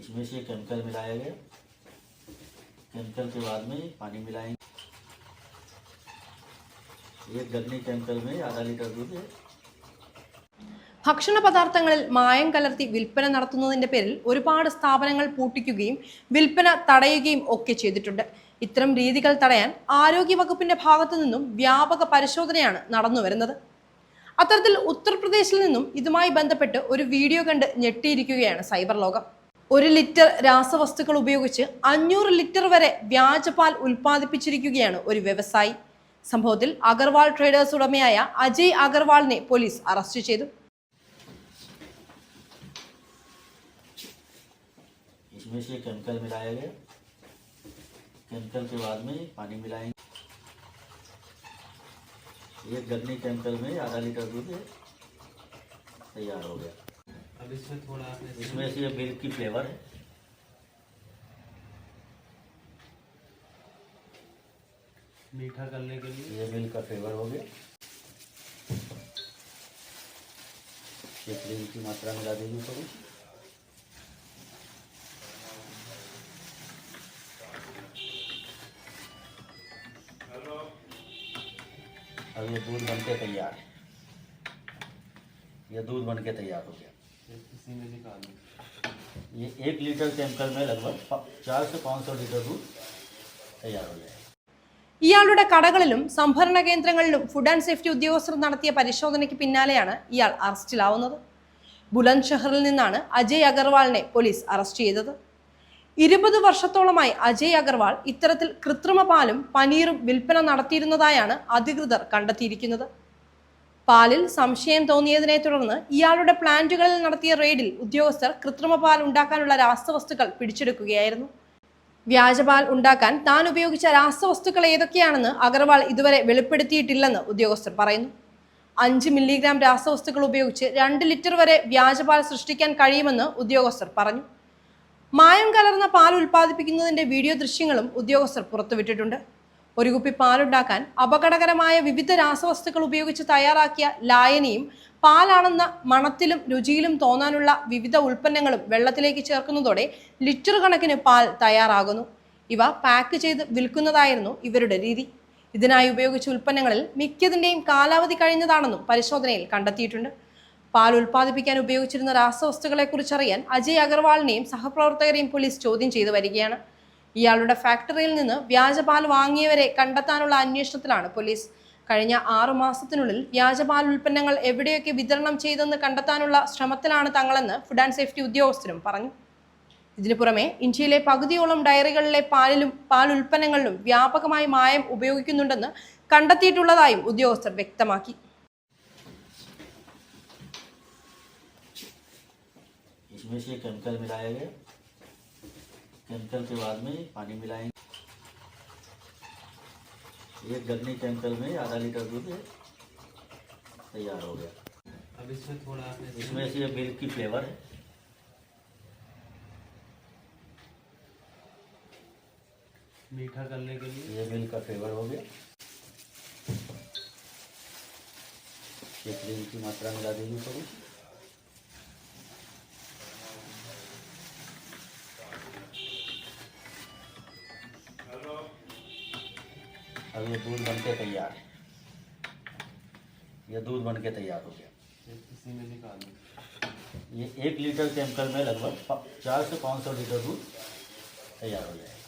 इसमें से केमिकल मिलाया गया केमिकल के बाद में पानी मिलाएंगे एक गन्ने केमिकल में आधा लीटर दूध है ഭക്ഷണ പദാർത്ഥങ്ങളിൽ മായം കലർത്തി വിൽപ്പന നടത്തുന്നതിന്റെ പേരിൽ ഒരുപാട് സ്ഥാപനങ്ങൾ പൂട്ടിക്കുകയും വിൽപ്പന തടയുകയും ഒക്കെ ചെയ്തിട്ടുണ്ട് ഇത്തരം രീതികൾ തടയാൻ ആരോഗ്യ വകുപ്പിന്റെ ഭാഗത്തു നിന്നും വ്യാപക പരിശോധനയാണ് നടന്നു വരുന്നത് അത്തരത്തിൽ ഉത്തർപ്രദേശിൽ നിന്നും ഇതുമായി ബന്ധപ്പെട്ട് ഒരു വീഡിയോ കണ്ട് ഞെട്ടിയിരിക്കുകയാണ് സൈബർ ലോകം ഒരു ലിറ്റർ രാസവസ്തുക്കൾ ഉപയോഗിച്ച് അഞ്ഞൂറ് ലിറ്റർ വരെ വ്യാജപാൽ ഉൽപ്പാദിപ്പിച്ചിരിക്കുകയാണ് ഒരു വ്യവസായി സംഭവത്തിൽ അഗർവാൾ ട്രേഡേഴ്സ് ഉടമയായ അജയ് അഗർവാളിനെ പോലീസ് അറസ്റ്റ് ചെയ്തു इसमें से केमिकल मिलाया गया केमिकल के बाद में पानी मिलाएंगे एक गन्ने केमिकल में आधा लीटर दूध है तैयार हो गया अब इसमें थोड़ा इसमें से मिल्क की फ्लेवर है। मीठा करने के लिए। ये मिल्क का फ्लेवर हो गया। ये क्रीम की मात्रा मिला दीजिए थोड़ी। अब ये दूध बन के तैयार। है ये दूध बन के तैयार हो गया। ये एक लीटर केमिकल में लगभग प- चार से पाँच सौ लीटर दूध तैयार हो जाएगा ഇയാളുടെ കടകളിലും സംഭരണ കേന്ദ്രങ്ങളിലും ഫുഡ് ആൻഡ് സേഫ്റ്റി ഉദ്യോഗസ്ഥർ നടത്തിയ പരിശോധനയ്ക്ക് പിന്നാലെയാണ് ഇയാൾ അറസ്റ്റിലാവുന്നത് ബുലന്ദ് ഷഹറിൽ നിന്നാണ് അജയ് അഗർവാളിനെ പോലീസ് അറസ്റ്റ് ചെയ്തത് ഇരുപത് വർഷത്തോളമായി അജയ് അഗർവാൾ ഇത്തരത്തിൽ കൃത്രിമ പാലും പനീറും വിൽപ്പന നടത്തിയിരുന്നതായാണ് അധികൃതർ കണ്ടെത്തിയിരിക്കുന്നത് പാലിൽ സംശയം തോന്നിയതിനെ തുടർന്ന് ഇയാളുടെ പ്ലാന്റുകളിൽ നടത്തിയ റെയ്ഡിൽ ഉദ്യോഗസ്ഥർ കൃത്രിമ പാൽ ഉണ്ടാക്കാനുള്ള രാസവസ്തുക്കൾ പിടിച്ചെടുക്കുകയായിരുന്നു. വ്യാജപാൽ ഉണ്ടാക്കാൻ താൻ ഉപയോഗിച്ച രാസവസ്തുക്കൾ ഏതൊക്കെയാണെന്ന് അഗർവാൾ ഇതുവരെ വെളിപ്പെടുത്തിയിട്ടില്ലെന്ന് ഉദ്യോഗസ്ഥർ പറയുന്നു. അഞ്ച് മില്ലിഗ്രാം രാസവസ്തുക്കൾ ഉപയോഗിച്ച് രണ്ട് ലിറ്റർ വരെ വ്യാജപാൽ സൃഷ്ടിക്കാൻ കഴിയുമെന്ന് ഉദ്യോഗസ്ഥർ പറഞ്ഞു. മായം കലർന്ന പാൽ ഉൽപ്പാദിപ്പിക്കുന്നതിന്റെ വീഡിയോ ദൃശ്യങ്ങളും ഉദ്യോഗസ്ഥർ പുറത്തുവിട്ടിട്ടുണ്ട്. ഒരു കുപ്പി പാലുണ്ടാക്കാൻ അപകടകരമായ വിവിധ രാസവസ്തുക്കൾ ഉപയോഗിച്ച് തയ്യാറാക്കിയ ലായനിയും പാലാണെന്ന മണത്തിലും രുചിയിലും തോന്നാനുള്ള വിവിധ ഉൽപ്പന്നങ്ങളും വെള്ളത്തിലേക്ക് ചേർക്കുന്നതോടെ ലിറ്റർ കണക്കിന് പാൽ തയ്യാറാകുന്നു. ഇവ പാക്ക് ചെയ്ത് വിൽക്കുന്നതായിരുന്നു ഇവരുടെ രീതി. ഇതിനായി ഉപയോഗിച്ച ഉൽപ്പന്നങ്ങളിൽ മിക്കതിന്റെയും കാലാവധി കഴിഞ്ഞതാണെന്നും പരിശോധനയിൽ കണ്ടെത്തിയിട്ടുണ്ട്. പാൽ ഉൽപ്പാദിപ്പിക്കാൻ ഉപയോഗിച്ചിരുന്ന രാസവസ്തുക്കളെക്കുറിച്ച് അറിയാൻ അജയ് അഗർവാളിനെയും സഹപ്രവർത്തകരെയും പോലീസ് ചോദ്യം ചെയ്തു വരികയാണ്. ഇയാളുടെ ഫാക്ടറിയിൽ നിന്ന് വ്യാജപാൽ വാങ്ങിയവരെ കണ്ടെത്താനുള്ള അന്വേഷണത്തിലാണ് പോലീസ് കഴിഞ്ഞ ആറു മാസത്തിനുള്ളിൽ വ്യാജപാൽ ഉൽപ്പന്നങ്ങൾ എവിടെയൊക്കെ വിതരണം ചെയ്തെന്ന് കണ്ടെത്താനുള്ള ശ്രമത്തിലാണ് തങ്ങളെന്ന് ഫുഡ് ആൻഡ് സേഫ്റ്റി ഉദ്യോഗസ്ഥരും പറഞ്ഞു ഇതിനു പുറമെ ഇന്ത്യയിലെ പകുതിയോളം ഡയറികളിലെ പാലിലും പാൽ ഉൽപ്പന്നങ്ങളിലും വ്യാപകമായി മായം ഉപയോഗിക്കുന്നുണ്ടെന്ന് കണ്ടെത്തിയിട്ടുള്ളതായും ഉദ്യോഗസ്ഥർ വ്യക്തമാക്കി इसमें से केमिकल मिलाया गया केमिकल के बाद में पानी मिलाएँगे। एक गन्ने केमिकल में आधा लीटर दूध तैयार हो गया। अब इसमें थोड़ा इसमें से मिल्क की फ्लेवर है। मीठा करने के लिए। ये मिल्क का फ्लेवर हो गया। ये क्रीम की मात्रा मिला दीजिए थोड़ी अब ये दूध बन के तैयार है। ये दूध बन के तैयार हो गया। इसी में निकाल ये एक लीटर केमिकल में लगभग चार से पाँच सौ लीटर दूध तैयार हो जाएगा।